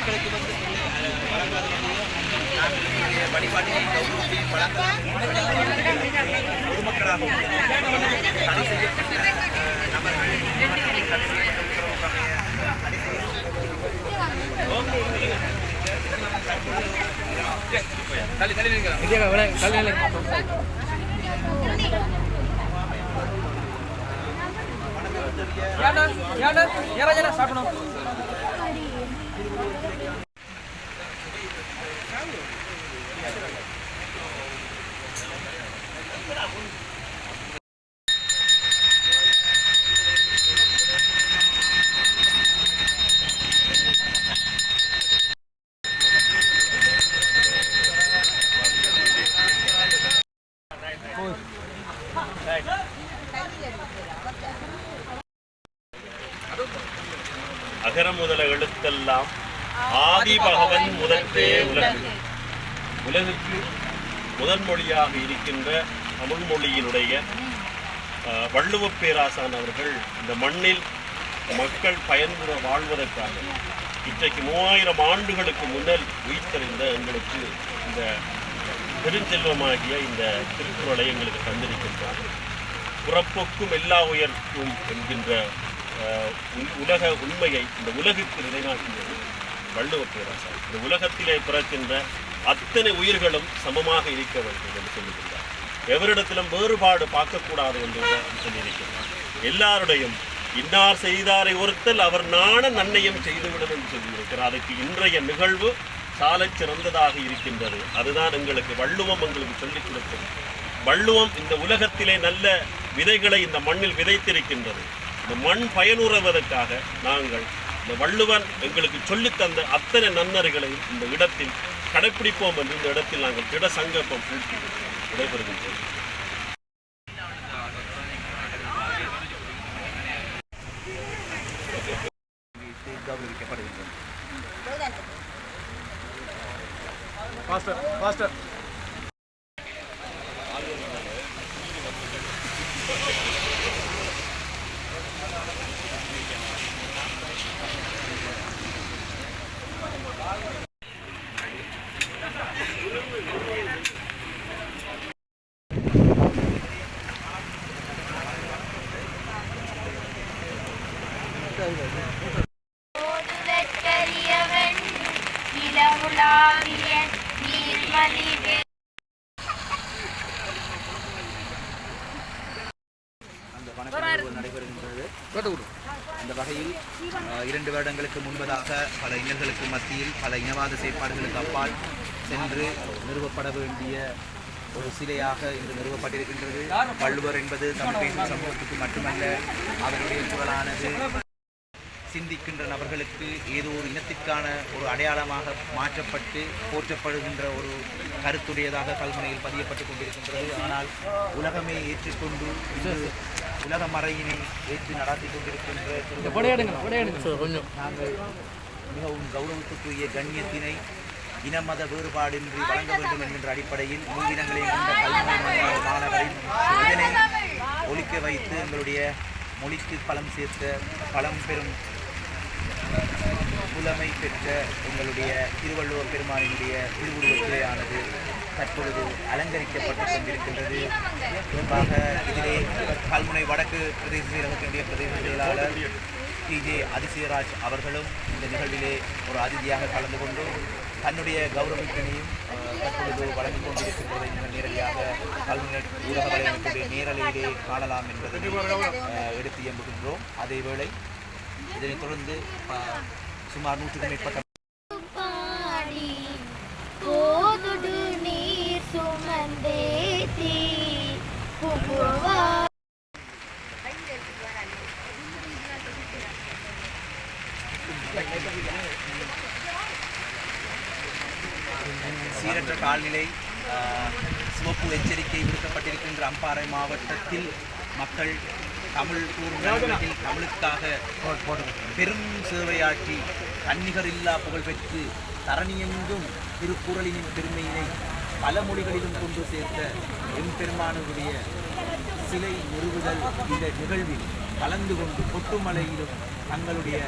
பொதுமக்களுக்கு வந்து வழிபாட்டினை கௌரவத்தையும் வழங்க பொதுமக்களாகவும் தடை செய்யப்பட்ட தடை அகர முதல எழுத்தெல்லாம் ஆதி பகவன் முதற்றே உலகு. உலகுக்கு முதன் மொழியாக இருக்கின்ற தமிழ் மொழியினுடைய வள்ளுவப் பேராசான் அவர்கள் இந்த மண்ணில் மக்கள் பயன்புற வாழ்வதற்காக இன்றைக்கு மூவாயிரம் ஆண்டுகளுக்கு முன்னல் உயிர்த்தறிந்த எங்களுக்கு இந்த பெருஞ்செல்வமாகிய இந்த திருக்குறளை எங்களுக்கு தந்திருக்கின்றார். புறப்போக்கும் எல்லா உயர்க்கும் என்கின்ற உலக உண்மையை இந்த உலகுக்கு நிலைநாட்டியது வள்ளுவ பேராசார் இந்த உலகத்திலே பிறக்கின்ற அத்தனை உயிர்களும் சமமாக இருக்க வேண்டும் என்று சொல்லுகின்றார் எவரிடத்திலும் வேறுபாடு பார்க்கக்கூடாது என்று சொல்லியிருக்கின்றார் எல்லாருடையும் இன்னார் செய்தாரை ஒருத்தல் அவர் நாண நன்மையும் செய்துவிடும் என்று சொல்லியிருக்கிறார். அதுக்கு இன்றைய நிகழ்வு சாலச் சிறந்ததாக இருக்கின்றது. அதுதான் எங்களுக்கு வள்ளுவம் எங்களுக்கு சொல்லிக் கொடுத்தது வள்ளுவம் இந்த உலகத்திலே நல்ல விதைகளை இந்த மண்ணில் விதைத்திருக்கின்றது. இந்த மண் பயனுறுவதற்காக நாங்கள் இந்த வள்ளுவன் எங்களுக்கு சொல்லித் தந்த அத்தனை நன்னர்களை இந்த இடத்தில் கடைப்பிடிப்போம் என்று இந்த இடத்தில் நாங்கள் திட சங்கல்பம் கூட்டி விடைபெறுகின்றோம். கௌரவிக்கப்படுகின்றன இளமுலாவிய நீர்மலிவே நடைபெறுகின்றது அந்த வகையில் இரண்டு வருடங்களுக்கு முன்பதாக பல இனர்களுக்கு மத்தியில் பல இனவாத செயற்பாடுகளுக்கு அப்பால் சென்று நிறுவப்பட வேண்டிய ஒரு சிலையாக இன்று நிறுவப்பட்டிருக்கின்றது. வள்ளுவர் என்பது தமிழ் பேசும் சமூகத்துக்கு மட்டுமல்ல அவருடைய குரலானது சிந்திக்கின்ற நபர்களுக்கு ஏதோ ஒரு இனத்திற்கான ஒரு அடையாளமாக மாற்றப்பட்டு போற்றப்படுகின்ற ஒரு கருத்துடையதாக கல்முனையில் பதியப்பட்டுக் கொண்டிருக்கின்றது. ஆனால் உலகமே ஏற்றுக்கொண்டு இன்று உலக மறையினை ஏற்று நடத்தி கொண்டிருக்கின்ற நாங்கள் மிகவும் கௌரவத்துக்குரிய கண்ணியத்தினை இனமத வேறுபாடின்றி வழங்க வேண்டும் என்கின்ற அடிப்படையில் மூவினங்களை கொண்ட கல்முனை மாணவ- மாணவரின் இதனை ஒழிக்க வைத்து எங்களுடைய மொழிக்கு பலம் சேர்த்த பலம் பெறும் புலமை பெற்ற எங்களுடைய திருவள்ளுவர் பெருமானினுடைய திருவுருவ சிலையானது தற்பொழுது அலங்கரிக்கப்பட்டு கொண்டிருக்கின்றது. குறிப்பாக இதிலே கல்முனை வடக்கு பிரதேச செயலகத்தினுடைய பிரதேச செயலாளர் டிஜே அதிசயராஜ் அவர்களும் இந்த நிகழ்விலே ஒரு அதிதியாக கலந்து கொண்டு தன்னுடைய கௌரவிப்பினையும் தற்பொழுது வழங்கிக் கொண்டிருக்கின்றதை நீங்கள் நேரடியாக கல்முனை ஊடக வலையமைப்புடைய நேரலையிலே காணலாம் என்பதை எடுத்து எம்புகின்றோம் அதேவேளை இதனைத் தொடர்ந்து சுமார் நூற்றுக்கும் மேற்பட்ட சீரற்ற கால்நிலை சிவப்பு எச்சரிக்கை விடுக்கப்பட்டிருக்கின்ற அம்பாறை மாவட்டத்தில் மக்கள் தமிழ் கூறும் தமிழுக்காக பெரும் சேவையாற்றி கன்னிகர் இல்லா புகழ் பெற்று தரணியெங்கும் திருக்குறளின் பெருமையினை பல மொழிகளிலும் கொண்டு சேர்த்த எம்பெருமானுடைய சிலை நிறுவுதல் இந்த நிகழ்வில் கலந்து கொண்டு கொட்டுமலையிலும் தங்களுடைய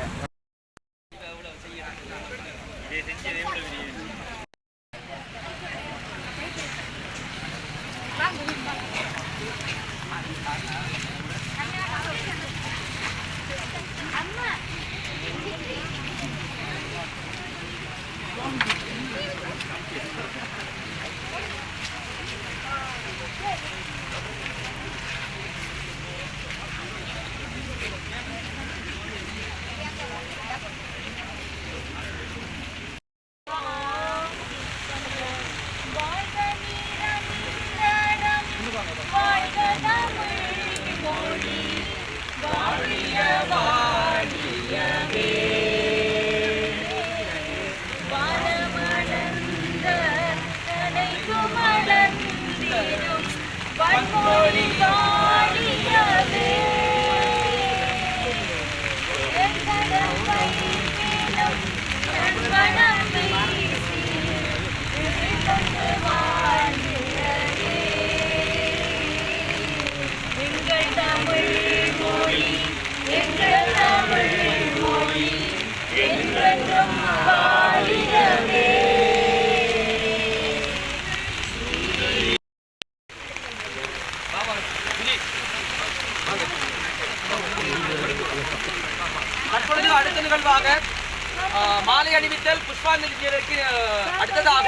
தற்பொழுது அடுத்த நிகழ்வாக மாலை அணிவித்தல் புஷ்பாஞ்சலி செய்வதற்கு அடுத்ததாக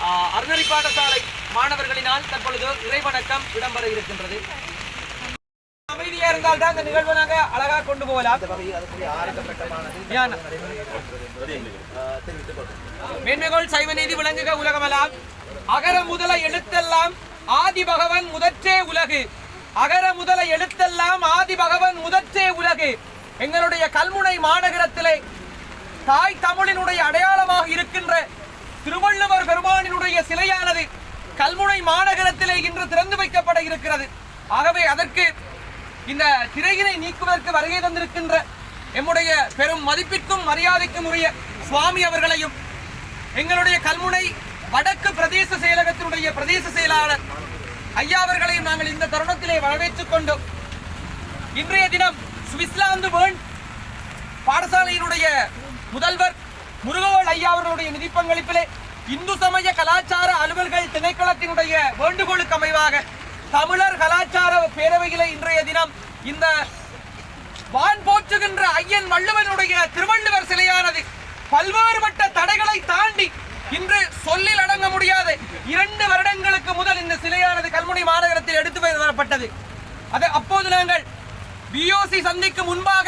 ஆ, அறநெறி பாடசாலை மாணவர்களினால் தற்பொழுது இறைவணக்கம் இடம்பெற இருக்கின்றது. அமைதியா இருந்தால் தான் இந்த நிகழ்வை நாங்க அழகா கொண்டு போகலாம். மேன்மைகோள் சைவ நீதி விளங்குக உலகமெல்லாம். அகர முதல எழுத்தெல்லாம் ஆதி பகவன் முதற்றே உலகு. அகர முதல எழுத்தெல்லாம் ஆதி பகவன் முதற்றே உலகு. எங்களுடைய கல்முனை மாநகரத்திலே தாய் தமிழினுடைய அடையாளமாக இருக்கின்ற திருவள்ளுவர் பெருமானினுடைய சிலையானது கல்முனை மாநகரத்திலே இன்று திறந்து வைக்கப்பட இருக்கிறது. ஆகவே அதற்கு இந்த திரையினை நீக்குவதற்கு வருகை தந்திருக்கின்ற எம்முடைய பெரும் மதிப்பிற்கும் மரியாதைக்கும் உரிய சுவாமி அவர்களையும் எங்களுடைய கல்முனை வடக்கு பிரதேச செயலகத்தினுடைய பிரதேச செயலாளர் ஐயா அவர்களையும் நாங்கள் இந்த தருணத்திலே வரவேற்றுக் கொண்டோம். இன்றைய தினம் சுவிஸ்லாந்து வேண் பாடசாலையினுடைய முதல்வர் முருகவேல் ஐயா அவர்களுடைய நிதி பங்களிப்பிலே இந்து சமய கலாச்சார அலுவல்கள் திணைக்களத்தினுடைய வேண்டுகோளுக்கு அமைவாக தமிழர் கலாச்சார பேரவையிலே இன்றைய தினம் இந்த வான் போற்றுகின்ற ஐயன் வள்ளுவனுடைய திருவள்ளுவர் சிலையானது பல்வேறுபட்ட தடைகளை தாண்டி இன்று சொல்லில் அடங்க முடியாத இரண்டு வருடங்களுக்கு முதல் இந்த சிலையானது கல்முனை மாநகரத்தில் எடுத்து வரப்பட்டது. அது அப்போது நாங்கள் பிஓசி சந்திக்கு முன்பாக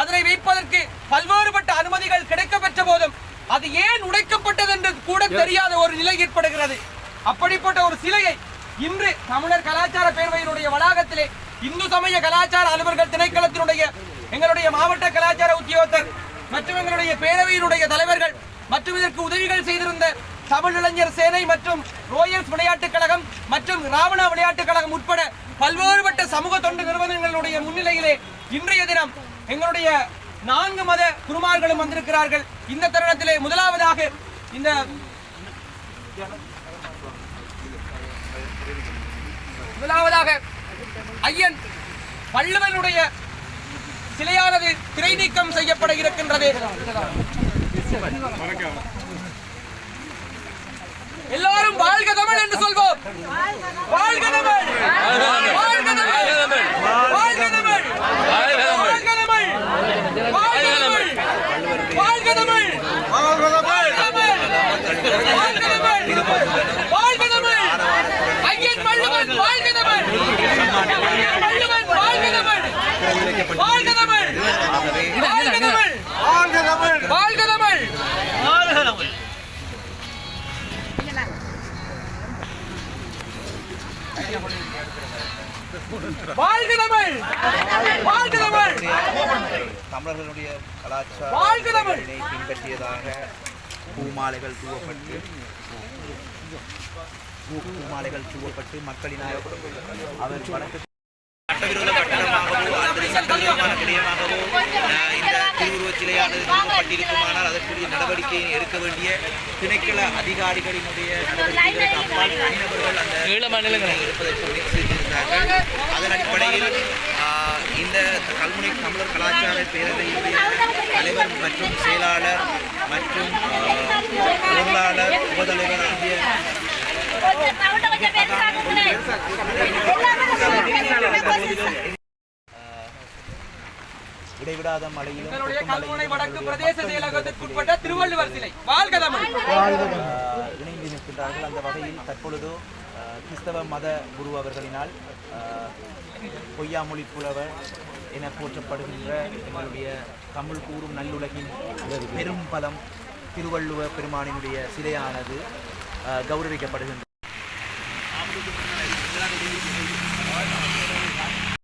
அதனை வைப்பதற்கு பல்வேறுபட்ட அனுமதிகள் கிடைக்கப்பெற்ற போதும் அது ஏன் உடைக்கப்பட்டது என்று கூட தெரியாத ஒரு நிலை ஏற்படுகிறது. அப்படிப்பட்ட ஒரு சிலையை இன்று தமிழர் கலாச்சார பேரவையினுடைய வளாகத்திலே இந்து சமய கலாச்சார அலுவலர்கள் திணைக்களத்தினுடைய எங்களுடைய மாவட்ட கலாச்சார உத்தியோகத்தர் மற்றும் எங்களுடைய பேரவையினுடைய தலைவர்கள் மற்றும் இதற்கு உதவிகள் செய்திருந்த தமிழ் இளைஞர் சேனை மற்றும் ரோயல்ஸ் விளையாட்டுக் கழகம் மற்றும் ராவணா விளையாட்டுக் கழகம் உட்பட பல்வேறுபட்ட சமூக தொண்டு நிறுவனங்களுடைய முன்னிலையிலே இன்றைய தினம் எங்களுடைய நான்கு மத குருமார்களும் வந்திருக்கிறார்கள். இந்த தருணத்திலே முதலாவதாக இந்த முதலாவதாக ஐயன் வள்ளுவனுடைய சிலையானது திரை நீக்கம் செய்யப்பட இருக்கின்றது. எல்லாரும் வாழ்க தமிழ் என்று சொல்வோம். வாழ்க தமிழ். வாழ்க தமிழ். வாழ்க தமிழ். வாழ்க தமிழ்! வாழ்க தமிழ்! தமிழர்களுடைய கலாச்சார பின்பற்றியதாக பூமாலைகள் தூவப்பட்டு பூமாலைகள் தூவப்பட்டு மக்களினால் அவர் வடக்கு சட்டவிரோத கட்டணமாகவோ அல்லது சட்டவிரோதமான விடயமாகவோ இந்த திருவுருவச் சிலையானது நிறுவப்பட்டிருக்குமானால் அதற்குரிய நடவடிக்கையை எடுக்க வேண்டிய திணைக்கள அதிகாரிகளினுடைய நடவடிக்கைகளுக்கு அப்பால் தனிநபர்கள் அந்த நடவடிக்கைகளை எடுப்பதற்கு செய்திருந்தார்கள் அதன் அடிப்படையில் இந்த கல்முனை தமிழர் கலாச்சார பேரவையினுடைய தலைவர் மற்றும் செயலாளர் மற்றும் பொருளாளர் உபதலைவர் ஆகிய இடைவிடாத மழையிலும் எங்களுடைய கொட்டும் கல்முனை மழையிலும் வடக்கு எங்களுடைய பிரதேச மக்கள் செயலகத்திற்குட்பட்ட திருவள்ளுவர் சிலை வாழ்க தமிழ். ஆஹ், இணைந்து நிற்கின்றார்கள். அந்த வகையில் தற்பொழுது கிறிஸ்தவ மத குரு அவர்களினால் பொய்யாமொழி புலவர் என போற்றப்படுகின்ற எங்களுடைய தமிழ் கூறும் நல்லுலகின் பெரும் பலம் திருவள்ளுவ பெருமானினுடைய சிலையானது ஆஹ், கௌரவிக்கப்படுகின்றது. Thank you.